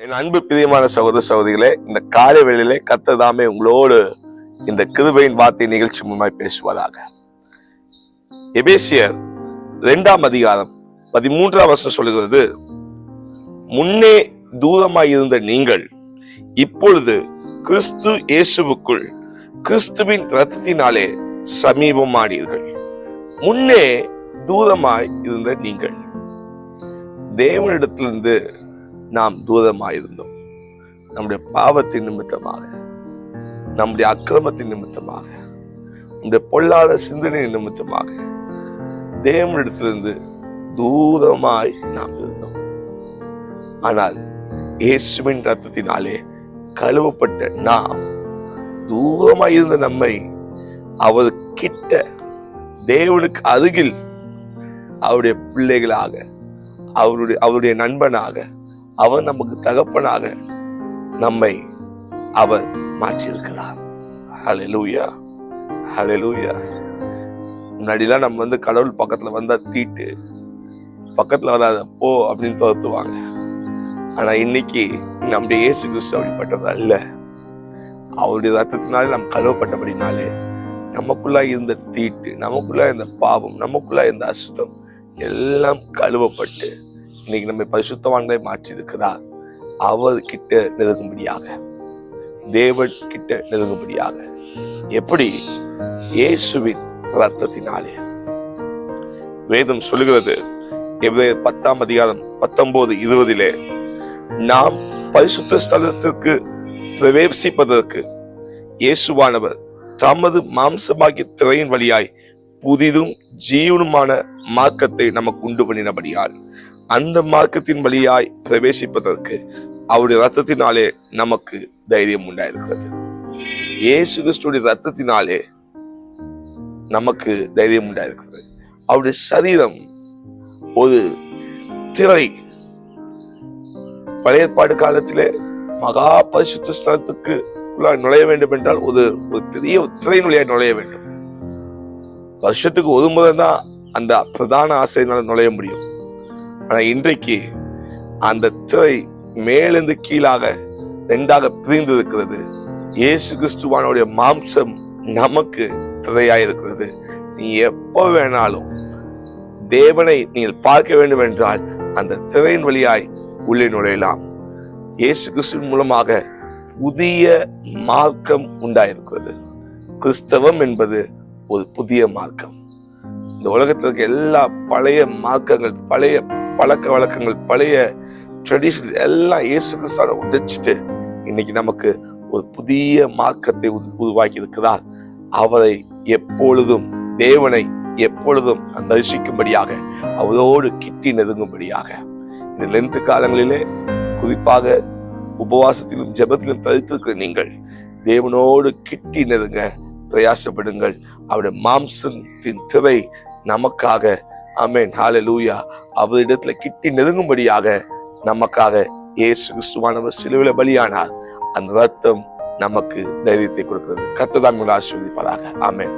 என் அன்பு பிரியமான சகோதர சகோதரிகளே இந்த காலை வேளையிலே கத்ததாமே உங்களோடு இந்த கிருபையின் வார்த்தை நிகழ்ச்சி மூலமாய் பேசுவதாக எபேசியர் இரண்டாம் அதிகாரம் பதிமூன்றாம் வருஷம் சொல்லுகிறது முன்னே தூரமாய் இருந்த நீங்கள் இப்பொழுது கிறிஸ்து இயேசுவுக்குள் கிறிஸ்துவின் ரத்தத்தினாலே சமீபமானீர்கள். முன்னே தூரமாய் இருந்த நீங்கள் தேவனிடத்திலிருந்து நாம் தூரமாயிருந்தோம் நம்முடைய பாவத்தின் நிமித்தமாக நம்முடைய அக்கிரமத்தின் நிமித்தமாக நம்முடைய பொல்லாத சிந்தனை நிமித்தமாக தேவனிடத்திலிருந்து தூரமாய் நாம் இருந்தோம். ஆனால் இயேசுவின் ரத்தத்தினாலே கழுவப்பட்ட நாம் தூரமாய் இருந்த நம்மை அவர் கிட்ட தேவனுக்கு அருகில் அவருடைய பிள்ளைகளாக அவருடைய அவருடைய நண்பனாக அவர் நமக்கு தகப்பனாக நம்மை அவர் மாற்றியிருக்கிறார். ஹalleluya ஹalleluya முன்னாடிலாம் நம்ம வந்து கடவுள் பக்கத்துல வந்தா தீட்டு பக்கத்துல வராத போ அப்படின்னு துரத்துவாங்க. ஆனா இன்னைக்கு நம்முடைய இயேசு கிறிஸ்து அப்படிப்பட்டது அல்ல. அவருடைய ரத்தத்தினாலே நாம் கழுவப்பட்டபடினாலே நமக்குள்ளா இருந்த தீட்டு நமக்குள்ளா இருந்த பாவம் நமக்குள்ளா இருந்த அசுத்தம் எல்லாம் கழுவப்பட்டு இன்னைக்கு நம்மை பரிசுத்தவான்களை மாற்றி இருக்கிறார் அவர் கிட்ட நெருங்கும்படியாக. தேவன் கிட்ட நெருங்கும்படியாக. எப்படி? இயேசுவின் ரத்தத்தினாலே வேதம் சொல்லுகிறது எவ்வளவு பத்தாம் அதிகாரம் பத்தொன்பது இருபதிலே நாம் பரிசுத்த ஸ்தலத்திற்கு பிரவேசிப்பதற்கு இயேசுவானவர் தமது மாம்சமாகிய திரையின் வழியாய் புதிதும் ஜீவனுமான மார்க்கத்தை நமக்கு உண்டு பண்ணினபடியால் அந்த மார்க்கத்தின் வழியாய் பிரவேசிப்பதற்கு அவருடைய ரத்தத்தினாலே நமக்கு தைரியம் உண்டாயிருக்கிறது. இயேசு கிறிஸ்துடைய ரத்தத்தினாலே நமக்கு தைரியம் உண்டாயிருக்கிறது. அவருடைய சரீரம் ஒரு திரை. பழைய ஏற்பாடு காலத்திலே மகா பரிசுத்த ஸ்தலத்துக்கு நுழைய வேண்டும் என்றால் ஒரு ஒரு பெரிய திரை நுழையாய் நுழைய வேண்டும். வருஷத்துக்கு ஒரு முறை தான் அந்த பிரதான ஆசையினால் நுழைய முடியும். ஆனால் இன்றைக்கு அந்த திரை மேலிருந்து கீழாக ரெண்டாக பிரிந்து இருக்கிறது. இயேசு கிறிஸ்துவானுடைய மாம்சம் நமக்கு திரையாய் இருக்கிறது. நீ எப்போ வேணாலும் தேவனை நீங்கள் பார்க்க வேண்டும் என்றால் அந்த திரையின் வழியாய் உள்ளே நுழையலாம். இயேசு கிறிஸ்துவின் மூலமாக புதிய மார்க்கம் உண்டாயிருக்கிறது. கிறிஸ்தவம் என்பது ஒரு புதிய மார்க்கம். இந்த உலகத்திற்கு எல்லா பழைய மார்க்கங்கள் பழைய பழக்க வழக்கங்கள் பழைய ட்ரெடிஷன் எல்லாம் இயேசு கிறிஸ்தாவை உடைச்சிட்டு இன்னைக்கு நமக்கு ஒரு புதிய மார்க்கத்தை உருவாக்கி இருக்கிறார் அவரை எப்பொழுதும் தேவனை எப்பொழுதும் தரிசிக்கும்படியாக அவரோடு கிட்டி நெருங்கும்படியாக. இந்த லென்த் காலங்களிலே குறிப்பாக உபவாசத்திலும் ஜெபத்திலும் தரித்திருக்கிற நீங்கள் தேவனோடு கிட்டி நெருங்க பிரயாசப்படுங்கள். அவருடைய மாம்சத்தின் திரை நமக்காக அமேன் லூயா அவரிடத்துல கிட்டி நெருங்கும்படியாக நமக்காக இயேசு கிறிஸ்துவானவர் சிலுவில பலியானார். அந்த ரத்தம் நமக்கு தைரியத்தை கொடுக்கிறது. கத்ததான் ஆசீர்வதிப்பதாக ஆமேன்.